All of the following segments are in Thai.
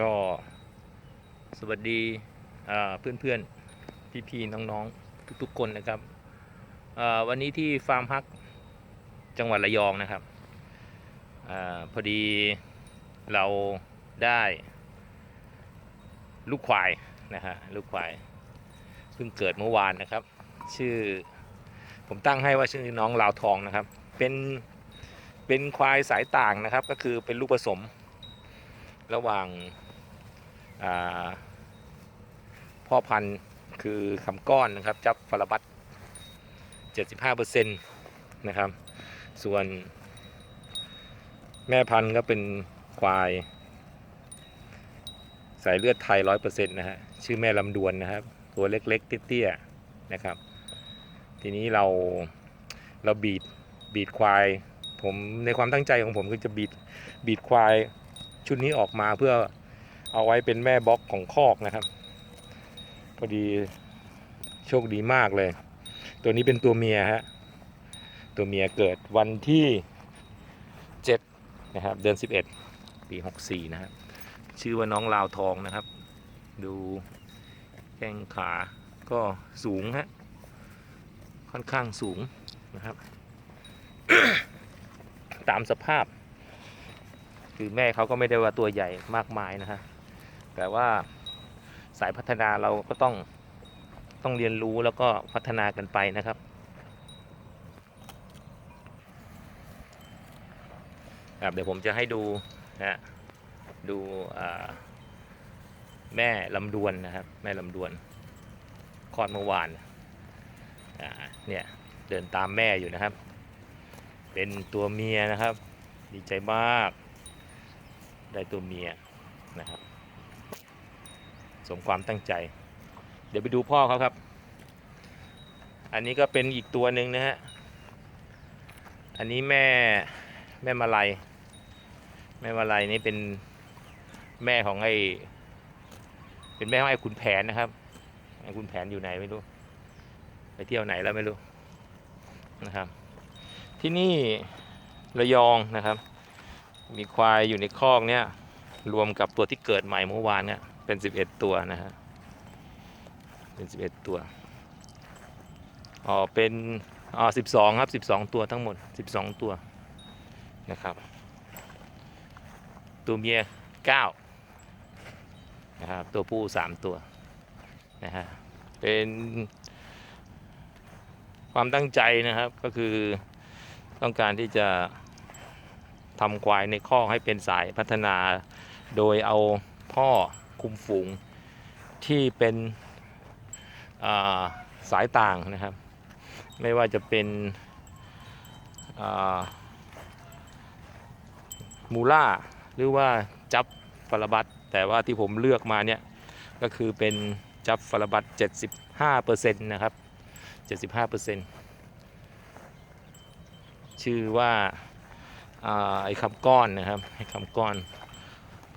ก็สวัสดีเพื่อนเพื่อนพี่พี่ๆ น้องๆ ทุกๆ คนนะครับ วันนี้ที่ฟาร์มฮักจังหวัดระยองนะครับอพอดีเราได้ลูกควายนะฮะลูกควายเพิ่งเกิดเมื่อวานนะครับ ชื่อผมตั้งให้ว่าชื่อน้องลาวทองนะครับเป็นเป็นควายสายต่างนะครับ ก็คือเป็นลูกผสม ระหว่าง พ่อพันธุ์คือคำก้อนนะครับจับฟาราบัต75%นะครับ ส่วน แม่พันธุ์ก็เป็นควาย สายเลือดไทย 100%นะฮะ ชื่อแม่ลำดวนนะครับ ตัวเล็ก ๆ เตี้ยๆนะครับ ทีนี้เราเราบีดบีดควายผมในความตั้งใจของผมคือจะบีดบีดควายชุดนี้ออกมาเพื่อ เอาไว้เป็นแม่บล็อกของคอกนะครับพอดีโชคดีมากเลย ตัวนี้เป็นตัวเมียฮะตัวเมียเกิดวันที่7นะครับเดือน 11 ปี 64 นะครับชื่อว่าน้องลาวทองนะครับ ดูแข้งขาก็สูงฮะค่อนข้างสูงนะครับ ตามสภาพ คือแม่เขาก็ไม่ได้ว่าตัวใหญ่มากมายนะฮะ แต่ว่าสายพัฒนาเราก็ต้องต้องเรียนรู้แล้วก็พัฒนากันไปนะครับ ครับเดี๋ยวผมจะให้ดูนะฮะดูแม่ลำดวนนะครับ แม่ลำดวนคลอดเมื่อวานเนี่ยเดินตามแม่อยู่นะครับ เป็นตัวเมียนะครับ ดีใจมาก ได้ตัวเมียนะครับ สมความตั้งใจ เดี๋ยวไปดูพ่อเขาครับ อันนี้ก็เป็นอีกตัวหนึ่งนะฮะ อันนี้แม่แม่มาลัย แม่มาลัยนี่เป็นแม่ของไอ้เป็นแม่ของไอ้ขุนแผนนะครับ ไอ้ขุนแผนอยู่ไหนไม่รู้ ไปเที่ยวไหนแล้วไม่รู้นะครับ ที่นี่ระยองนะครับ มีควายอยู่ในคอกเนี่ยรวมกับตัวที่เกิดใหม่เมื่อวานเนี่ย เป็น11ตัวนะฮะเป็น11ตัวอ๋อเป็นอ๋อ12ครับ12ตัวทั้งหมด12ตัวนะครับตัวเมีย9นะครับตัวผู้3ตัวนะฮะเป็นความตั้งใจนะครับก็คือต้องการที่จะทำควายในข้อให้เป็นสายพัฒนา โดยเอาพ่อ คุมฝูงที่เป็นาสายต่างนะครับ ไม่ว่าจะเป็นมูล่าหรือว่าจับฟาราบัตแต่ว่าที่ผมเลือกมาเนี่ยก็คือเป็นจับฟาราบัต75%นะครับ 75%ชื่อว่าอ่าไอ้คำก้อนนะครับไอ้คำก้อน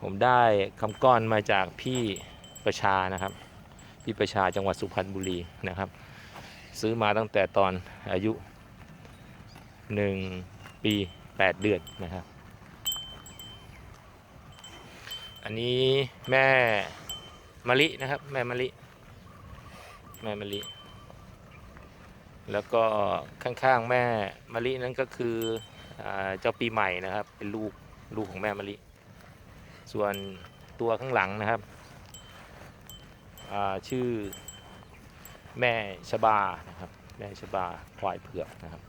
ผมได้คำก้อนมาจากพี่ประชานะครับ พี่ประชาจังหวัดสุพรรณบุรีนะครับ ซื้อมาตั้งแต่ตอนอายุ 1 ปี 8 เดือนนะครับ อันนี้แม่มะลินะครับ แม่มะลิแม่มะลิ แล้วก็ข้างๆแม่มะลินั่นก็คือเจ้าปีใหม่นะครับ เป็นลูกลูกของแม่มะลิ ส่วนตัวข้างหลังนะครับชื่อแม่ชบานะครับแม่ชบาควายเผือกนะครับ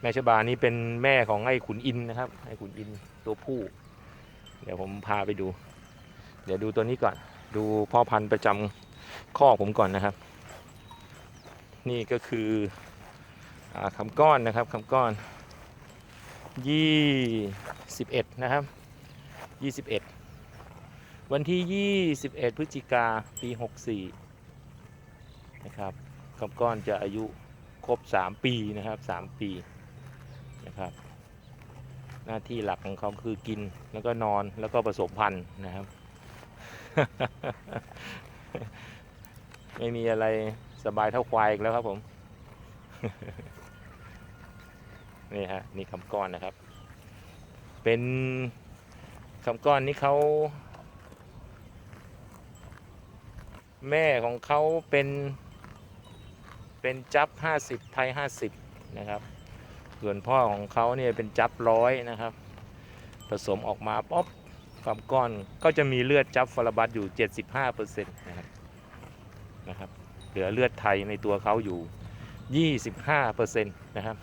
แม่ชบานี่เป็นแม่ของไอ้ขุนอินนะครับไอ้ขุนอินตัวผู้ เดี๋ยวผมพาไปดู เดี๋ยวดูตัวนี้ก่อน ดูพ่อพันธุ์ประจำข้อผมก่อนนะครับ นี่ก็คืออคำก้อนนะครับคำก้อนยี่สิบเอ็ดนะครับ ยี่สิบเอ็ดวันที่ยี่สิบเอ็ดพฤศจิกาปีหกสี่นะครับคำก้อนจะอายุครบสามปีนะครับสามปีนะครับ หน้าที่หลักของเขาคือกินแล้วก็นอนแล้วก็ผสมพันธุ์นะครับ ไม่มีอะไรสบายเท่าควายอีกแล้วครับผมนี่ฮะนี่คำก้อนนะครับ เป็น คำก้อนนี้เขาแม่ของเขาเป็นเป็นจับ50 ไทย 50 นะครับ ส่วนพ่อของเขาเนี่ยเป็นจับร้อยนะครับ ผสมออกมาป๊อปความก้อนก็จะมีเลือดจับฟาราบัตอยู่ 75%นะครับนะครับ เหลือเลือดไทยในตัวเขาอยู่ 25%นะครับ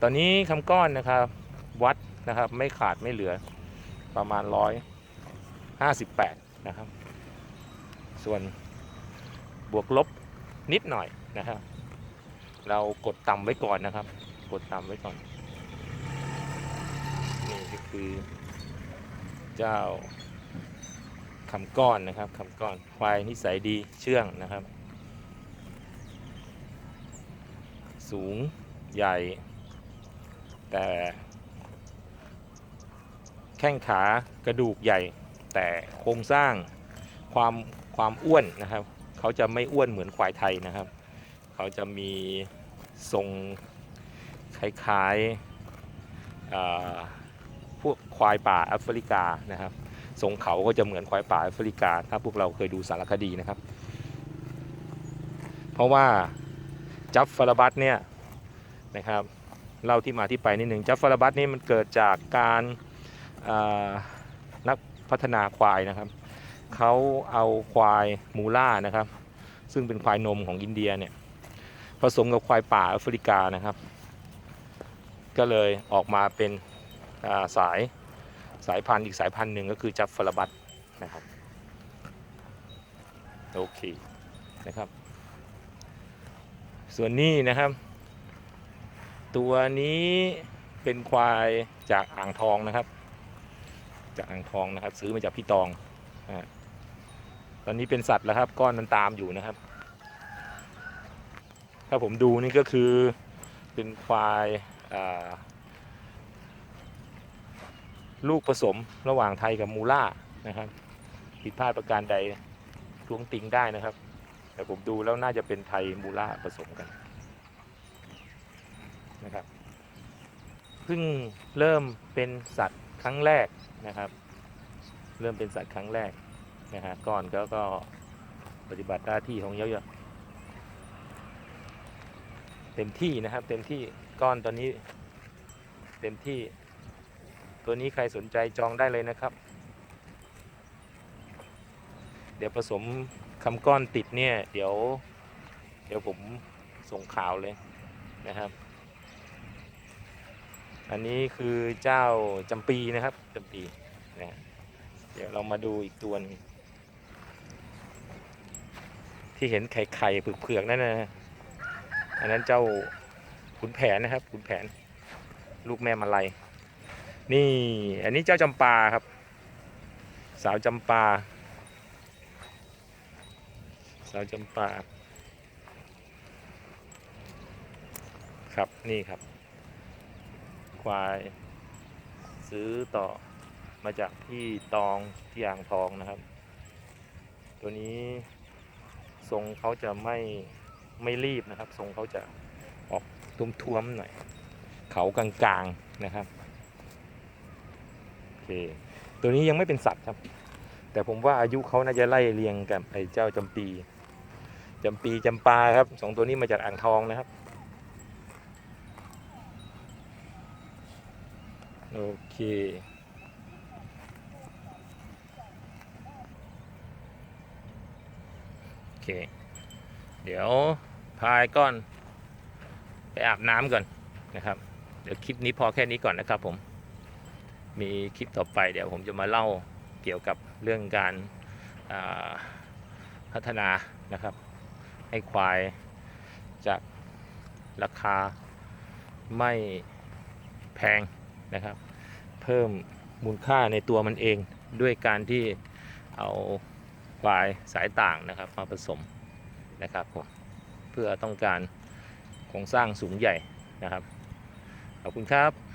ตอนนี้คำก้อนนะครับ วัดนะครับไม่ขาดไม่เหลือ ประมาณ158นะครับ ส่วนบวกลบนิดหน่อยนะครับ เรากดต่ำไว้ก่อนนะครับ กดต่ำไว้ก่อน นี่ก็คือ เจ้าคำก้อนนะครับคำก้อนควายนิสัยดีเชื่องนะครับ สูงใหญ่ แต่ แข้งขากระดูกใหญ่ แต่โครงสร้างความความอ้วนนะครับ เขาจะไม่อ้วนเหมือนควายไทยนะครับ เขาจะมีทรงคล้ายๆพวกควายป่าแอฟริกานะครับทรงเขาก็จะเหมือนควายป่าแอฟริกา ถ้าพวกเราเคยดูสารคดีนะครับ เพราะว่าจับฟาราบัตเนี่ยนะครับเล่าที่มาที่ไปนิดหนึ่งจับฟาราบัตนี่มันเกิดจากการ นักพัฒนาควายนะครับเขาเอาควายมูล่านะครับ ซึ่งเป็นควายนมของอินเดียเนี่ยผสมกับควายป่าแอฟริกานะครับ ก็เลยออกมาเป็นาสายสายพันธุ์อีกสายพันธุ์หนึ่งก็คือจับฟารบัตนะครับโอเคนะครับ ส่วนนี้นะครับ ตัวนี้เป็นควายจากอ่างทองนะครับ จากอ่างทองนะครับ ซื้อมาจากพี่ตองอตอนนี้เป็นสัตว์แล้วครับ ก้อนมันตามอยู่นะครับ ถ้าผมดูนี่ก็คือเป็นควายาลูกผสมระหว่างไทยกับมูล่านะครับผิดพลาดประการใดท้วงติงได้นะครับ แต่ผมดูแล้วน่าจะเป็นไทยมูล่าผสมกันนะครับเพิ่งเริ่มเป็นสัตว์ ครั้งแรกนะครับ เริ่มเป็นสัตว์ครั้งแรกนะฮะก่อนก็ก็ปฏิบัติหน้าที่ของเยอะๆเต็มที่นะครับ เต็มที่ก้อนตอนนี้เต็มที่ ตัวนี้ใครสนใจจองได้เลยนะครับ เดี๋ยวผสมคำก้อนติดเนี่ย เดี๋ยว เดี๋ยวผมส่งข่าวเลยนะครับ อันนี้คือเจ้าจำปีนะครับจำปีนะเดี๋ยวเรามาดูอีกตัวนึงที่เห็นไข่ไข่ๆเผือกๆนั่นนะอันนั้นเจ้าขุนแผนนะครับขุนแผน ลูกแม่มาลัยนี่อันนี้เจ้าจำปาครับ สาวจำปา สาวจำปา ครับนี่ครับ ควาย ซื้อต่อมาจากที่ตองที่อ่างทองนะครับ ตัวนี้ทรงเขาจะไม่ไม่รีบนะครับ ทรงเขาจะออกทุ่มๆหน่อย เขากลางๆนะครับโอเคตัวนี้ยังไม่เป็นสัตว์ครับ แต่ผมว่าอายุเขาน่าจะไล่เรียงกับไอ้เจ้าจำปีจำปีจำปาครับสองตัวนี้มาจากอ่างทองนะครับ โอเค โอเค เดี๋ยวพายก้อน ไปอาบน้ำก่อนนะครับ เดี๋ยวคลิปนี้พอแค่นี้ก่อนนะครับผม มีคลิปต่อไปเดี๋ยวผมจะมาเล่าเกี่ยวกับเรื่องการาพัฒนานะครับ ให้ควายจากราคาไม่แพง นะครับ เพิ่มมูลค่าในตัวมันเองด้วยการที่เอาควายสายต่างนะครับมาผสมนะครับผมเพื่อต้องการโครงสร้างสูงใหญ่นะครับ ขอบคุณครับ